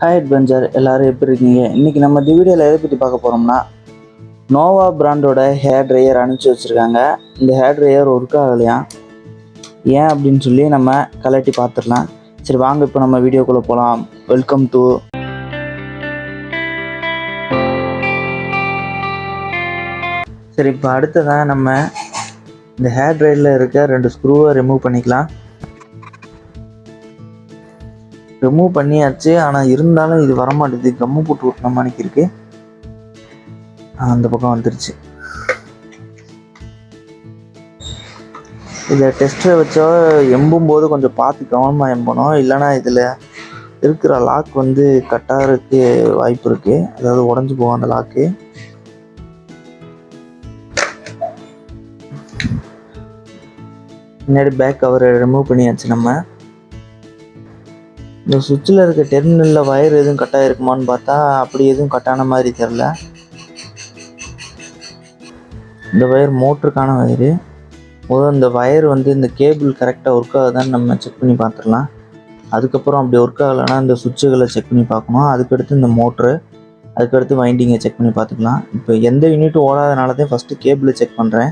Hi adventure எல்லோரும் எப்படி இருக்கீங்க? இன்றைக்கி நம்ம இந்த வீடியோவில் எதை பற்றி பார்க்க போகிறோம்னா நோவா பிராண்டோட ஹேர் ட்ரையர் அனுப்பிச்சி வச்சுருக்காங்க. இந்த ஹேர் ட்ரையர் ஒர்க் ஆகலையா? ஏன் அப்படின்னு சொல்லி நம்ம கலட்டி பார்த்துடலாம். சரி வாங்க இப்போ நம்ம வீடியோக்குள்ளே போகலாம் வெல்கம் டு சரி இப்போ அடுத்ததான் நம்ம இந்த ஹேர் ட்ரையரில் இருக்க ரெண்டு ஸ்க்ரூவை ரிமூவ் பண்ணிக்கலாம். ரிமூவ் பண்ணியாச்சு. ஆனால் இருந்தாலும் இது வரமாட்டேது. கம்மு போட்டு விட்டின மாதிரிக்கு இருக்கு. அந்த பக்கம் வந்துருச்சு. இதில் டெஸ்ட்டை வச்சோ எம்பும் போது கொஞ்சம் பார்த்து கவனமாக எம்பணும். இல்லைன்னா இதில் இருக்கிற லாக் வந்து கட்டாகிறதுக்கு வாய்ப்பு இருக்குது அதாவது உடஞ்சி போகும் அந்த லாக்கு முன்னாடி பேக் கவரை ரிமூவ் பண்ணியாச்சு நம்ம. இந்த சுவிட்சில் இருக்க டெர்மினலில் ஒயர் எதுவும் கட்டாக இருக்குமான்னு பார்த்தா அப்படி எதுவும் கட்டான மாதிரி தெரில இந்த ஒயர் மோட்டருக்கான ஒயரு முதல் இந்த ஒயர் வந்து இந்த கேபிள் கரெக்டாக ஒர்க் ஆகுதான்னு நம்ம செக் பண்ணி பார்த்துடலாம். அதுக்கப்புறம் அப்படி ஒர்க் ஆகலைன்னா இந்த சுவிட்சுகளை செக் பண்ணி பார்க்கணும். அதுக்கடுத்து இந்த மோட்ரு அதுக்கடுத்து வைண்டிங்கை செக் பண்ணி பார்த்துக்கலாம். இப்போ எந்த யூனிட்டும் ஓடாதனால தான் ஃபஸ்ட்டு கேபிளை செக் பண்ணுறேன்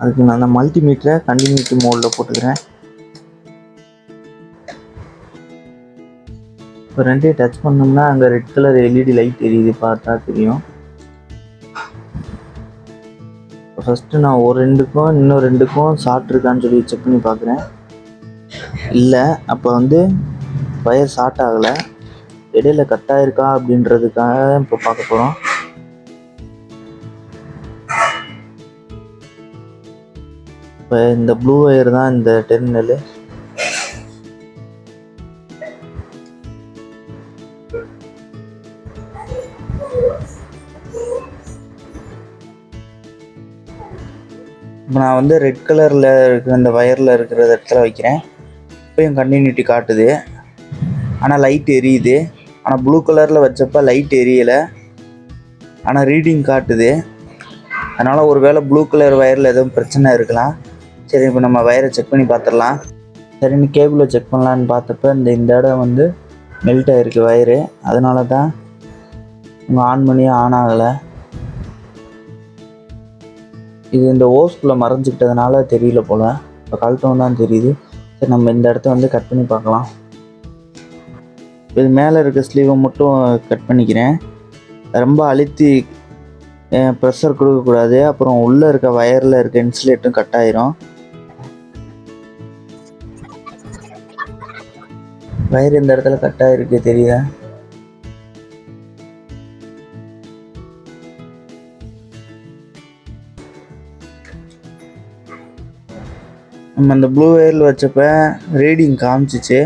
அதுக்கு நான் அந்த மல்டிமீட்டரை கண்டினியூட்டி மோடில் போட்டுக்கிறேன். இப்போ ரெண்டையும் டச் பண்ணோம்னா அங்கே ரெட் கலர் எல்இடி லைட் எரியுது பார்த்தா தெரியும். ஃபஸ்ட்டு நான் ஒரு ரெண்டுக்கும் இன்னும் ரெண்டுக்கும் ஷார்ட் இருக்கான்னு சொல்லி செக் பண்ணி பார்க்குறேன். இல்லை அப்போ வந்து ஒயர் ஷார்ட் ஆகலை. இடையில கட் ஆயிருக்கா அப்படின்றதுக்காக இப்போ பார்க்க போகிறோம் இப்போ இந்த ப்ளூ ஒயர் தான் இந்த டெர்மினலு இப்போ நான் வந்து ரெட் கலரில் இருக்கிற அந்த ஒயரில் இருக்கிற இடத்துல வைக்கிறேன். இப்போயும் கண்டினியூட்டி காட்டுது. ஆனால் லைட் எரியுது. ஆனால் ப்ளூ கலரில் வச்சப்ப லைட் எரியலை. ஆனால் ரீடிங் காட்டுது. அதனால் ஒருவேளை ப்ளூ கலர் வயரில் எதுவும் பிரச்சனை இருக்கலாம். சரி இப்போ நம்ம வயரை செக் பண்ணி பார்த்துடலாம் சரின்னு கேபிளை செக் பண்ணலான்னு பார்த்தப்ப இந்த இந்த இடம் வந்து மெல்ட் ஆகிருக்கு வயரு அதனால தான் உங்கள் ஆன் பண்ணியே ஆன் ஆகலை இது இந்த ஓஸ்குள்ளே மறைஞ்சிக்கிட்டதுனால தெரியல போல். இப்போ கழட்டம் தான் தெரியுது. சரி நம்ம இந்த இடத்த வந்து கட் பண்ணி பார்க்கலாம். இது மேலே இருக்க ஸ்லீவை மட்டும் கட் பண்ணிக்கிறேன். ரொம்ப அழுத்தி ப்ரெஷர் கொடுக்கக்கூடாது அப்புறம் உள்ளே இருக்க வயரில் இருக்க இன்சுலேட்டும் கட் ஆயிரும். வயர் இந்த இடத்துல கட் ஆகிருக்கு தெரியுதா? நம்ம அந்த ப்ளூ வயரில் வச்சப்ப ரீடிங் காமிச்சிச்சு.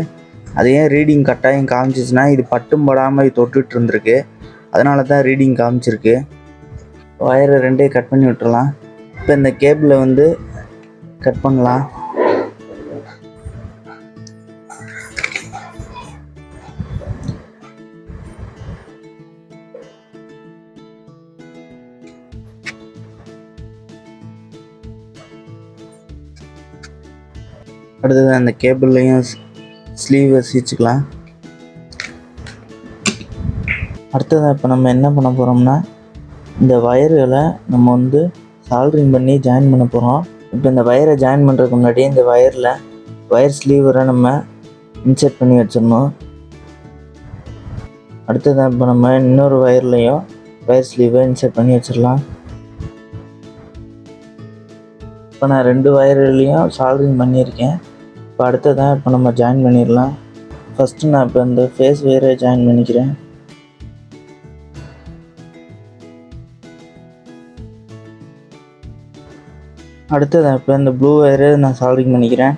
அது ஏன் ரீடிங் கட்டாயம் காமிச்சிச்சுன்னா இது பட்டும் படாமல் இது தொட்டுட்டு இருந்திருக்கு. அதனால தான் ரீடிங் காமிச்சிருக்கு. ஒயரை ரெண்டையும் கட் பண்ணி விட்டுறலாம். இப்போ இந்த கேபிளை வந்து கட் பண்ணலாம். அடுத்தது அந்த கேபிள்லையும் ஸ்லீவை சீச்சுக்கலாம் அடுத்ததாக இப்போ நம்ம என்ன பண்ண போகிறோம்னா இந்த வயர்களை நம்ம வந்து சால்ட்ரிங் பண்ணி ஜாயின் பண்ண போகிறோம் இப்போ இந்த வயரை ஜாயின் பண்ணுறதுக்கு முன்னாடி இந்த வயரில் வயர் ஸ்லீவரை நம்ம இன்செர்ட் பண்ணி வச்சிடணும். அடுத்ததாக இப்போ நம்ம இன்னொரு வயர்லையும் வயர் ஸ்லீவை இன்செர்ட் பண்ணி வச்சிடலாம். இப்போ நான் ரெண்டு வயர்லையும் சால்ட்ரிங் பண்ணியிருக்கேன். இப்போ அடுத்ததான் இப்போ நம்ம ஜாயின் பண்ணிடலாம். ஃபஸ்ட்டு நான் இப்போ இந்த ஃபேஸ் வயரை ஜாயின் பண்ணிக்கிறேன். அடுத்தது இப்போ இந்த ப்ளூ வயரை நான் சால்விங் பண்ணிக்கிறேன்.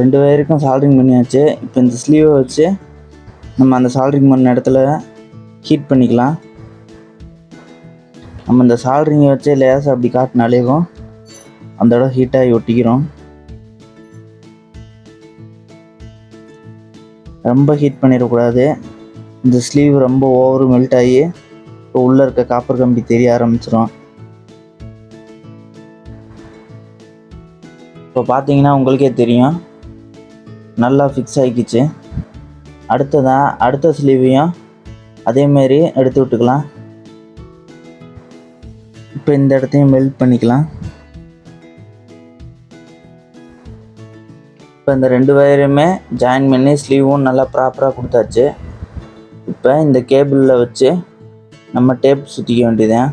ரெண்டு வயருக்கும் சால்ட்ரிங் பண்ணியாச்சு. இப்போ இந்த ஸ்லீவை வச்சு நம்ம அந்த சால்ட்ரிங் பண்ண இடத்துல ஹீட் பண்ணிக்கலாம். நம்ம இந்த சால்ட்ரிங்கை வச்சு லேசாக அப்படி காட்டினாலேவும் அந்த இடம் ஹீட்டாகி ஒட்டிக்கிறோம். ரொம்ப ஹீட் பண்ணிடக்கூடாது. இந்த ஸ்லீவ் ரொம்ப ஓவர் மெல்ட் ஆகி இப்போ உள்ளே இருக்க காப்பர் கம்பி தெரிய ஆரம்பிச்சிடும் இப்போ பார்த்தீங்கன்னா உங்களுக்கே தெரியும். நல்லா ஃபிக்ஸ் ஆகிக்கிச்சு. அடுத்ததான் அடுத்த ஸ்லீவையும் அதேமாரி எடுத்து விட்டுக்கலாம். இப்போ இந்த இடத்தையும் மெல்ட் பண்ணிக்கலாம். இப்போ இந்த ரெண்டு வயரையுமே ஜாயின் பண்ணி ஸ்லீவும் நல்லா ப்ராப்பராக கொடுத்தாச்சு. இப்போ இந்த கேபிளில் வச்சு நம்ம டேப் சுற்றிக்க வேண்டியதுதான்.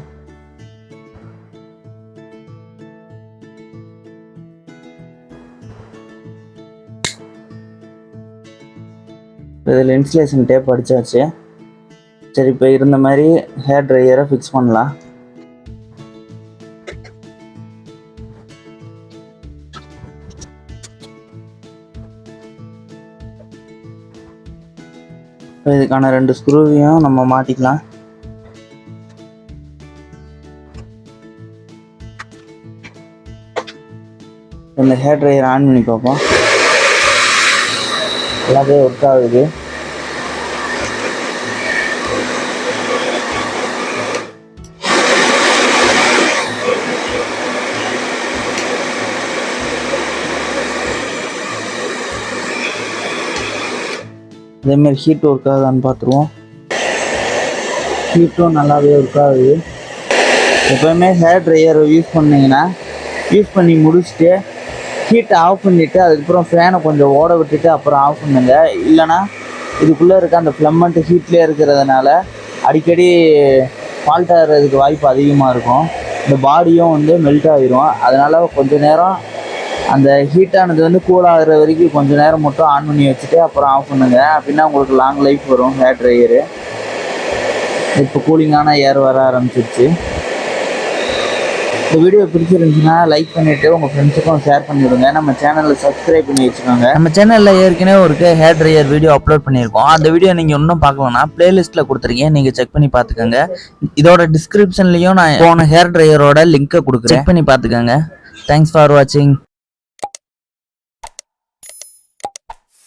இதில் இன்சுலேஷன் டேப் அடித்தாச்சு சரி இப்போ இருந்த மாதிரி ஹேர் ட்ரையரை ஃபிக்ஸ் பண்ணலாம். இப்போ இதுக்கான ரெண்டு ஸ்க்ரூவையும் நம்ம மாட்டிக்கலாம். இந்த ஹேர் ட்ரையர் ஆன் பண்ணி பார்ப்போம். எல்லாத்தையும் ஒர்க் ஆகுது. அதேமாரி ஹீட் ஒர்க் ஆகுதான்னு பார்த்துருவோம். ஹீட்டும் நல்லாவே ஒர்க் ஆகுது. எப்போயுமே ஹேர் ட்ரையரை யூஸ் பண்ணிங்கன்னா யூஸ் பண்ணி முடிச்சுட்டு ஹீட்டை ஆஃப் பண்ணிவிட்டு அதுக்கப்புறம் ஃபேனை கொஞ்சம் ஓட விட்டுட்டு அப்புறம் ஆஃப் பண்ணுங்க. இல்லைன்னா இதுக்குள்ளே இருக்க அந்த ஃப்ளம்மண்ட்டு ஹீட்லேயே இருக்கிறதுனால அடிக்கடி ஃபால்ட் ஆகிறதுக்கு வாய்ப்பு அதிகமாக இருக்கும். இந்த பாடியும் வந்து மெல்ட் ஆகிரும் அதனால் கொஞ்சம் நேரம் அந்த ஹீட்டானது வந்து கூல் ஆகுற வரைக்கும் கொஞ்ச நேரம் மட்டும் ஆன் பண்ணி வச்சுட்டு அப்புறம் ஆஃப் பண்ணுங்க. அப்படின்னா உங்களுக்கு லாங் லைஃப் வரும் ஹேர் ட்ரையரு இப்போ கூலிங்கான ஏர் வர ஆரம்பிச்சிருச்சு. இந்த வீடியோ பிடிச்சிருந்துச்சுன்னா லைக் பண்ணிவிட்டு உங்கள் ஃப்ரெண்ட்ஸுக்கும் ஷேர் பண்ணிவிடுங்க நம்ம சேனலில் சப்ஸ்கிரைப் பண்ணி வச்சுக்கோங்க. நம்ம சேனலில் ஏற்கனவே ஒரு ஹேர் ட்ரையர் வீடியோ அப்லோட் பண்ணியிருக்கோம். அந்த வீடியோ நீங்கள் இன்னும் பார்க்கலன்னா பிளேலிஸ்ட்டில் கொடுத்துருக்கேன். நீங்கள் செக் பண்ணி பார்த்துக்கோங்க. இதோட டிஸ்கிரிப்ஷன்லேயும் நான் போன ஹேர் ட்ரையரோட லிங்க்கை கொடுக்குறேன். செக் பண்ணி பார்த்துக்கோங்க. தேங்க்ஸ் ஃபார் வாட்சிங்